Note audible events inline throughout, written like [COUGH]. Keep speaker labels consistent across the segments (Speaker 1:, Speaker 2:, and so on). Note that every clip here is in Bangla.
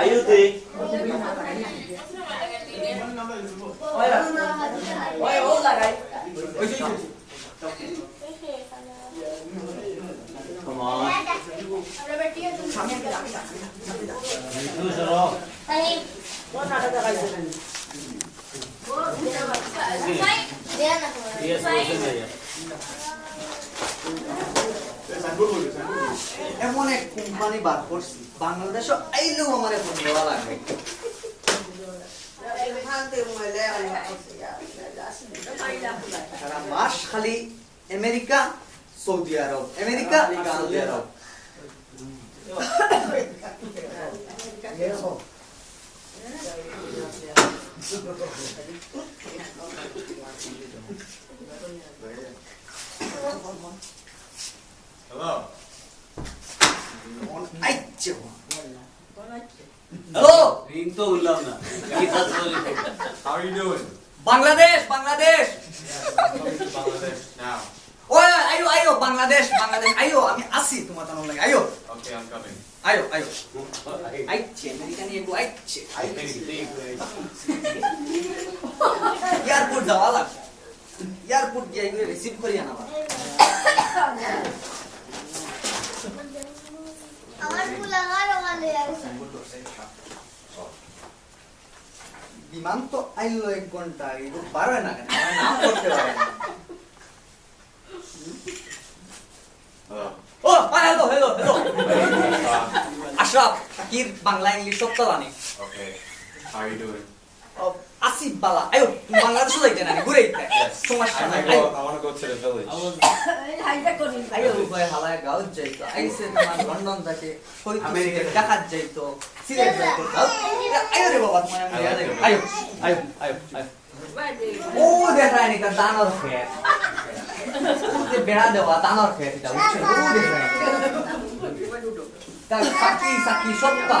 Speaker 1: আয়ুতে
Speaker 2: ওই ও লাগাই
Speaker 3: এমন এক কোম্পানি বার করছি বাংলাদেশও আইলেও আমার এখন দেওয়া লাগবে। সারা মাস খালি America Saudi Arab America Saudi Arab. [LAUGHS] [LAUGHS]
Speaker 4: Hello.
Speaker 3: আইচ্ছে হ্যালো
Speaker 1: রিং তো উল্লাম না
Speaker 4: How are you doing?
Speaker 3: Bangladesh Bangladesh
Speaker 4: Welcome to Bangladesh now.
Speaker 3: ওই আইও আইও বাংলাদেশ বাংলাদেশ আইও আমি আসি তোমার তানোর লাগে আইও
Speaker 4: Okay, I'm coming.
Speaker 3: আইও আইও আইচ্ছে আমেরিকা নিয়ে গো আইচ্ছে। এয়ারপোর্ট যাওয়া লাগবে। এয়ারপোর্ট গিয়ে রিসিভ করি বিমান তো আইলো এক ঘণ্টা এগুলো পারবে না কেন নাম করতে পারে না
Speaker 4: Hello.
Speaker 3: ও hello hello hello Ashraf Shakir Bangla English সব তো জানি
Speaker 4: okay how you you
Speaker 3: Asif বালা আয়ো তুমি বাংলাদেশ যাইতে না ঘুরে আইতে সমস্যা নাই আয়ো
Speaker 4: I want to go to the village.
Speaker 3: আয়ো ভাই হালায় গাঁও যাইতো আইসে তোমার লন্ডন থেকে হয়তো
Speaker 1: আমেরিকা।
Speaker 3: ঢাকাত যাইতো সিলেট যাইতো। আয়ো রে বাবা তোমার আমি আয়ো আয়ো আয়ো আয়ো আয়ো ও দেখা নি তার দানর খেয়ে বেড়া দেওয়া দানর খেয়ে এটা বুঝছ ও দেখা তার সাকি সাকি সত্তা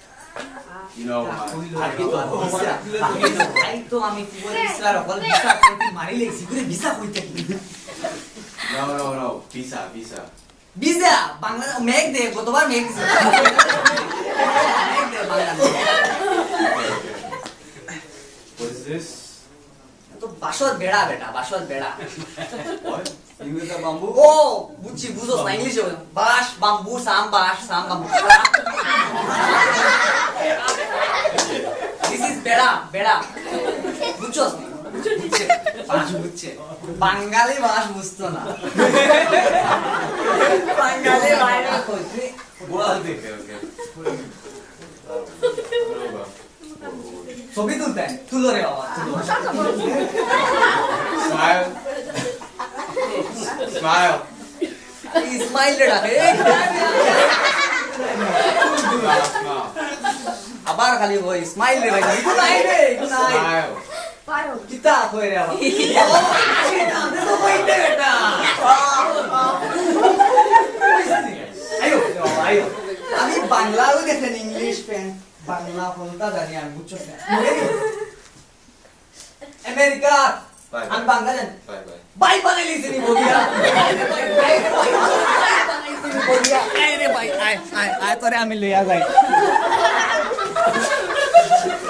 Speaker 4: You know, no, no, no, visa, visa.
Speaker 3: Visa Bangla মেঘ দে গতবার মেঘ দিছে? তো বাসর বেড়া বেটা বাসর বেড়া ও বুঝছি বুঝো ইংলিশে বাস বাম্বু সাম বাস সাম বাম্বু বুঝছে বাঙালি বাস বুঝতো না। বাঙালি বাইরে. ছবি তুলতেন তুলো রে বাবা। ডাকে
Speaker 4: smile.
Speaker 3: আবার খালি ওই স্মাইল রে ভাই। ইকো আবার আমি তো কইতে বেটা আয়ো আয়ো আমি বাংলাও দেখেন ইংলিশ ফ্যান বাংলা ফলটা জানি আমি বুঝছ না আমেরিকা আমি. বাংলা জানি. বাই বানাইলি তিনি বলিয়া বানাইলি তিনি বলিয়া আয় রে ভাই আয় আয় আয় তোরে আমি লইয়া যাই